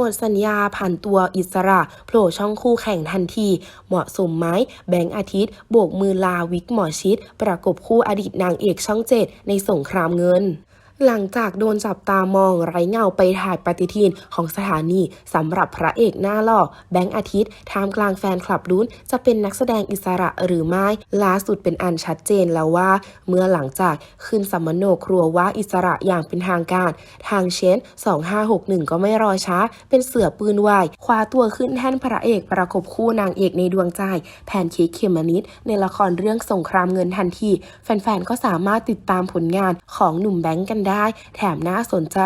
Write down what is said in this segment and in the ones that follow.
หมดสัญญาผ่านตัวอิสระโผล่ช่องคู่แข่งทันที เหมาะสมไหมแบงค์อาทิตย์ โบกมือลาวิกหมอชิด ประกบคู่อดีตนางเอกช่องเจ็ดในสงครามเงิน หลังจากโดนจับตามองไร้เงาไปถ่ายปฏิทินของสถานีสำหรับพระเอกหน้าหล่อแบงค์อาทิตย์ท่ามกลางแฟนคลับลุ้น จะเป็นนักแสดงอิสระหรือไม่ล่าสุดเป็นอันชัดเจนแล้วว่า เมื่อหลังจากขึ้นสัมมโนครัวว่าอิสระอย่างเป็นทางการ ทางเชน 2561 ก็ไม่รอช้า เป็นเสือปืนวายคว้าตัวขึ้นแท่นพระเอกประกบคู่นางเอกในดวงใจ แพนเค้กเขมมะนิดในละครเรื่องสงครามเงินทันที แฟนๆก็สามารถติดตามผลงานของหนุ่มแบงค์กันได้ แถมน่าสนใจ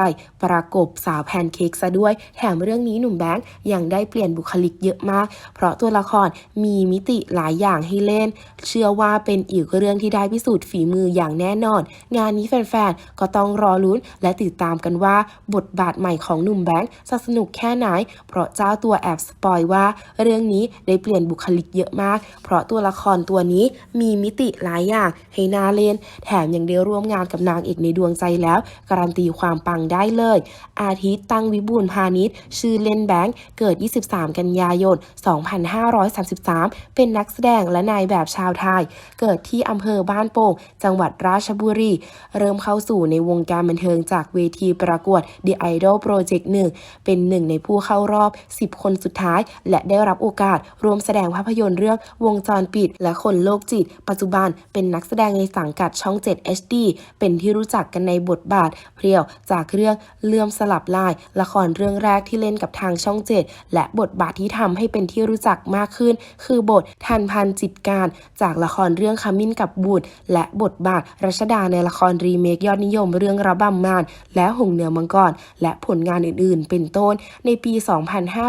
ประกบสาวแพนเค้กซะด้วย แถมเรื่องนี้หนุ่มแบงค์ยังได้เปลี่ยนบุคลิกเยอะมาก เพราะตัวละครมีมิติหลายอย่างให้เล่น เชื่อว่าเป็นอีกเรื่องที่ได้พิสูจน์ฝีมืออย่างแน่นอน งานนี้แฟนๆ ก็ต้องรอลุ้นและติดตามกันว่า บทบาทใหม่ของหนุ่มแบงค์จะสนุกแค่ไหน เพราะเจ้าตัวแอบสปอยว่า เรื่องนี้ได้เปลี่ยนบุคลิกเยอะมาก เพราะตัวละครตัวนี้มีมิติหลายอย่างให้น่าเล่น แถมยังได้ร่วมงานกับนางเอกในดวงใจแล้วการันตีความปังได้เลย อาทิตย์ตั้งวิบูลพาณิชย์ ชื่อเล่นแบงค์ เกิด 23 กันยายน 2533 เป็นนักแสดงและนายแบบชาวไทย เกิดที่อำเภอบ้านโป่ง จังหวัดราชบุรี เริ่มเข้าสู่ในวงการบันเทิงจากเวทีประกวด The Idol Project 1 เป็นหนึ่งในผู้เข้ารอบ 10 คนสุดท้าย และได้รับโอกาสร่วมแสดงภาพยนตร์เรื่องวงจรปิด และคนโลกจิต ปัจจุบันเป็นนักแสดงในสังกัดช่อง 7 HD เป็นที่รู้จักกันในบทบาทเพรียวจากเรื่องเลื่อมสลับลาย ละครเรื่องแรกที่เล่นกับทางช่อง7และบทบาทที่ทำให้เป็นที่รู้จักมากขึ้น คือบททันพันจิตการ จากละครเรื่องขมิ้นกับบุตร และบทบาทรัชดาในละครรีเมคยอดนิยมเรื่องระบำมารและหงเหนือมังกรและผลงานอื่นๆ เป็นต้นในปี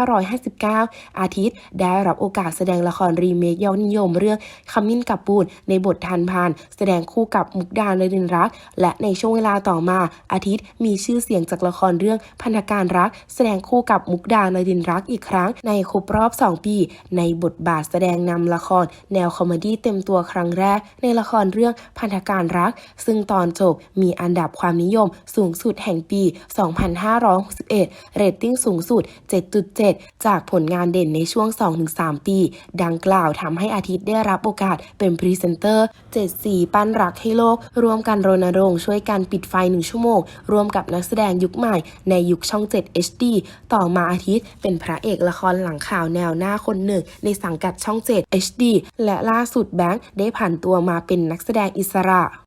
2559 อาทิตย์ได้รับโอกาสแสดงละครรีเมคยอดนิยมเรื่องขมิ้นกับบุตรในบททันพันแสดงคู่กับมุกดาในดินรัก และในช่วงเวลาต่อมา อาทิตย์มีชื่อเสียงจากละครเรื่องพันธการรัก แสดงคู่กับมุกดาในดินรักอีกครั้ง ในครบรอบ 2 ปี ในบทบาทแสดงนำละคร แนวคอมเมดี้เต็มตัวครั้งแรก ในละครเรื่องพันธการรัก ซึ่งตอนจบมีอันดับความนิยมสูงสุดแห่งปี 2561 เรตติ้งสูงสุด 7.7 จากผลงานเด่นในช่วง 2-3 ปี ดังกล่าวทำให้อาทิตย์ได้รับโอกาสเป็นพรีเซนเตอร์7สีปั้นรักให้โลก ร่วมกันรณรงค์ช่วยกันปิดไฟ1 ชั่วโมง รวมกับนักแสดงยุคใหม่ในยุคช่อง 7 HD ต่อมาอาทิตย์ เป็นพระเอกละครหลังข่าวแนวหน้าคนหนึ่ง ในสังกัดช่อง 7 HD และล่าสุดแบงค์ได้ผ่านตัวมาเป็นนักแสดงอิสระ